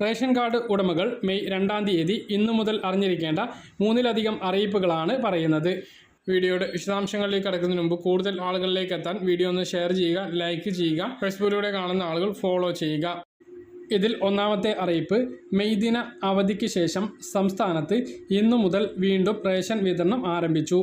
Ration card ഉടമകൾ May രണ്ടാം തീയതി ഇന്നു മുതൽ അറിഞ്ഞിരിക്കേണ്ട മൂന്നിലധികം അറിയിപ്പുകളാണ് പറയുന്നത്. വീഡിയോയുടെ വിശദാംശങ്ങളിലേക്ക് കടക്കുന്നതിന് മുമ്പ് കൂടുതൽ ആളുകളിലേക്ക് എത്താൻ വീഡിയോ ഒന്ന് ഷെയർ ചെയ്യുക ലൈക്ക് ചെയ്യുക ഫേസ്ബുക്കിലൂടെ കാണുന്ന ആളുകൾ ഫോളോ ചെയ്യുക. ഇതിൽ ഒന്നാമത്തെ അറിയിപ്പ് മെയ് ദിന അവധിക്ക് ശേഷം സംസ്ഥാനത്ത് ഇന്നു മുതൽ വീണ്ടും റേഷൻ വിതരണം ആരംഭിച്ചു.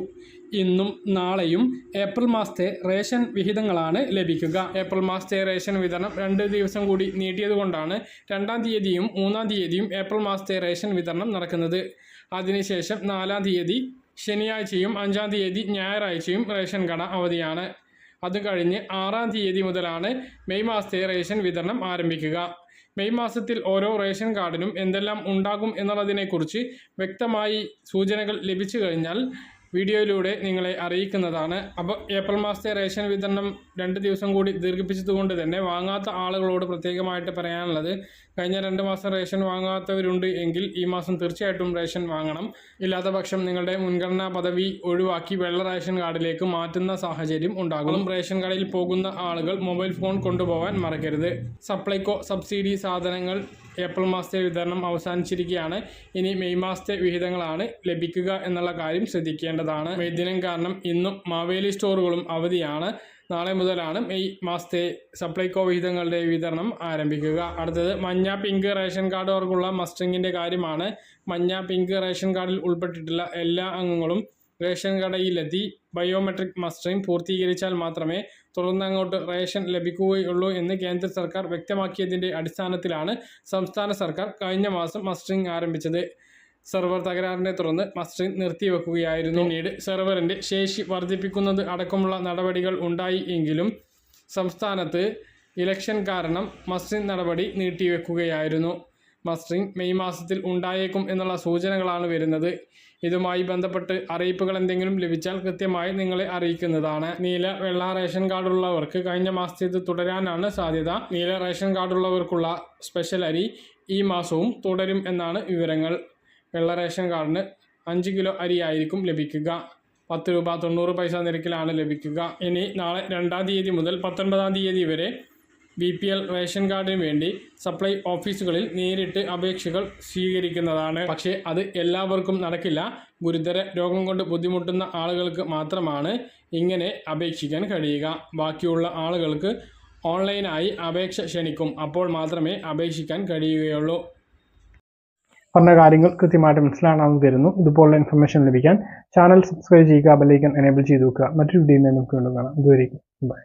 ഇന്നും നാളെയും ഏപ്രിൽ മാസത്തെ റേഷൻ വിഹിതങ്ങളാണ് ലഭിക്കുക. ഏപ്രിൽ മാസത്തെ റേഷൻ വിതരണം രണ്ട് ദിവസം കൂടി നീട്ടിയതുകൊണ്ടാണ് രണ്ടാം തീയതിയും മൂന്നാം തീയതിയും ഏപ്രിൽ മാസത്തെ റേഷൻ വിതരണം നടക്കുന്നത്. അതിനുശേഷം നാലാം തീയതി ശനിയാഴ്ചയും അഞ്ചാം തീയതി ഞായറാഴ്ചയും റേഷൻ കട അവധിയാണ്. അത് കഴിഞ്ഞ് ആറാം തീയതി മുതലാണ് മെയ് മാസത്തെ റേഷൻ വിതരണം ആരംഭിക്കുക. മെയ് മാസത്തിൽ ഓരോ റേഷൻ കാർഡിനും എന്തെല്ലാം ഉണ്ടാകും എന്നുള്ളതിനെക്കുറിച്ച് വ്യക്തമായി സൂചനകൾ ലഭിച്ചു കഴിഞ്ഞാൽ വീഡിയോയിലൂടെ നിങ്ങളെ അറിയിക്കുന്നതാണ്. അപ്പോൾ ഏപ്രിൽ മാസത്തെ റേഷൻ വിതരണം രണ്ട് ദിവസം കൂടി ദീർഘിപ്പിച്ചതുകൊണ്ട് തന്നെ വാങ്ങാത്ത ആളുകളോട് പ്രത്യേകമായിട്ട് പറയാനുള്ളത് കഴിഞ്ഞ രണ്ട് മാസം റേഷൻ വാങ്ങാത്തവരുണ്ട് എങ്കിൽ ഈ മാസം തീർച്ചയായിട്ടും റേഷൻ വാങ്ങണം. ഇല്ലാത്ത പക്ഷം നിങ്ങളുടെ മുൻഗണനാ പദവി ഒഴിവാക്കി വെള്ള റേഷൻ കാർഡിലേക്ക് മാറ്റുന്ന സാഹചര്യം ഉണ്ടാകും. റേഷൻ കടയിൽ പോകുന്ന ആളുകൾ മൊബൈൽ ഫോൺ കൊണ്ടുപോകാൻ മറക്കരുത്. സപ്ലൈകോ സബ്സിഡി സാധനങ്ങൾ ഏപ്രിൽ മാസത്തെ വിതരണം അവസാനിച്ചിരിക്കുകയാണ്. ഇനി മെയ് മാസത്തെ വിഹിതങ്ങളാണ് ലഭിക്കുക എന്നുള്ള കാര്യം ശ്രദ്ധിക്കേണ്ടതാണ്. മെയ് ദിനം കാരണം ഇന്നും മാവേലി സ്റ്റോറുകളും അവധിയാണ്. നാളെ മുതലാണ് മെയ് മാസത്തെ സപ്ലൈകോ വിഹിതങ്ങളുടെ വിതരണം ആരംഭിക്കുക. അടുത്തത് മഞ്ഞ പിങ്ക് റേഷൻ കാർഡ് കാർഡുകാർക്കുള്ള മസ്റ്ററിങ്ങിന്റെ കാര്യമാണ്. മഞ്ഞ പിങ്ക് റേഷൻ കാർഡിൽ ഉൾപ്പെട്ടിട്ടുള്ള എല്ലാ അംഗങ്ങളും റേഷൻ കടയിലെത്തി ബയോമെട്രിക് മസ്റ്ററിംഗ് പൂർത്തീകരിച്ചാൽ മാത്രമേ തുടർന്ന് അങ്ങോട്ട് റേഷൻ ലഭിക്കുകയുള്ളൂ എന്ന് കേന്ദ്ര സർക്കാർ വ്യക്തമാക്കിയതിന്റെ അടിസ്ഥാനത്തിലാണ് സംസ്ഥാന സർക്കാർ കഴിഞ്ഞ മാസം മസ്റ്ററിംഗ് ആരംഭിച്ചത്. സെർവർ തകരാറിനെ തുടർന്ന് മസ്റ്ററിംഗ് നിർത്തിവെക്കുകയായിരുന്നു. പിന്നീട് സെർവറിന്റെ ശേഷി വർദ്ധിപ്പിക്കുന്നത് അടക്കമുള്ള നടപടികൾ ഉണ്ടായി എങ്കിലും സംസ്ഥാനത്ത് ഇലക്ഷൻ കാരണം മസ്റ്ററിംഗ് നടപടി നീട്ടിവെക്കുകയായിരുന്നു. മസ്റ്ററിംഗ് മെയ് മാസത്തിൽ ഉണ്ടായേക്കും എന്നുള്ള സൂചനകളാണ് വരുന്നത്. ഇതുമായി ബന്ധപ്പെട്ട് അറിയിപ്പുകൾ എന്തെങ്കിലും ലഭിച്ചാൽ കൃത്യമായി നിങ്ങളെ അറിയിക്കുന്നതാണ്. നീല വെള്ള റേഷൻ കാർഡുള്ളവർക്ക് കഴിഞ്ഞ മാസത്തെ ഇത് തുടരാനാണ് സാധ്യത. നീല റേഷൻ കാർഡുള്ളവർക്കുള്ള സ്പെഷ്യൽ അരി ഈ മാസവും തുടരും എന്നാണ് വിവരങ്ങൾ. വെള്ള റേഷൻ കാർഡിന് അഞ്ച് കിലോ അരി ആയിരിക്കും ലഭിക്കുക. പത്ത് രൂപ തൊണ്ണൂറ് പൈസ നിരക്കിലാണ് ലഭിക്കുക. ഇനി നാളെ രണ്ടാം തീയതി മുതൽ പത്തൊൻപതാം തീയതി വരെ ബി പി എൽ റേഷൻ കാർഡിന് വേണ്ടി സപ്ലൈ ഓഫീസുകളിൽ നേരിട്ട് അപേക്ഷകൾ സ്വീകരിക്കുന്നതാണ്. പക്ഷേ അത് എല്ലാവർക്കും നടക്കില്ല. ഗുരുതര രോഗം കൊണ്ട് ബുദ്ധിമുട്ടുന്ന ആളുകൾക്ക് മാത്രമാണ് ഇങ്ങനെ അപേക്ഷിക്കാൻ കഴിയുക. ബാക്കിയുള്ള ആളുകൾക്ക് ഓൺലൈനായി അപേക്ഷ ക്ഷണിക്കും. അപ്പോൾ മാത്രമേ അപേക്ഷിക്കാൻ കഴിയുകയുള്ളൂ. പറഞ്ഞ കാര്യങ്ങൾ കൃത്യമായിട്ട് മനസ്സിലാണെന്ന് തരുന്നു. ഇതുപോലുള്ള ഇൻഫർമേഷൻ ലഭിക്കാൻ ചാനൽ സബ്സ്ക്രൈബ് ചെയ്യുക ബെല്ലൈക്കൻ എനേബിൾ ചെയ്ത് വെക്കുക. മറ്റൊരു വീഡിയോയിൽ നമുക്ക് വീണ്ടും കാണാം. ഇതുവരെയും ബൈ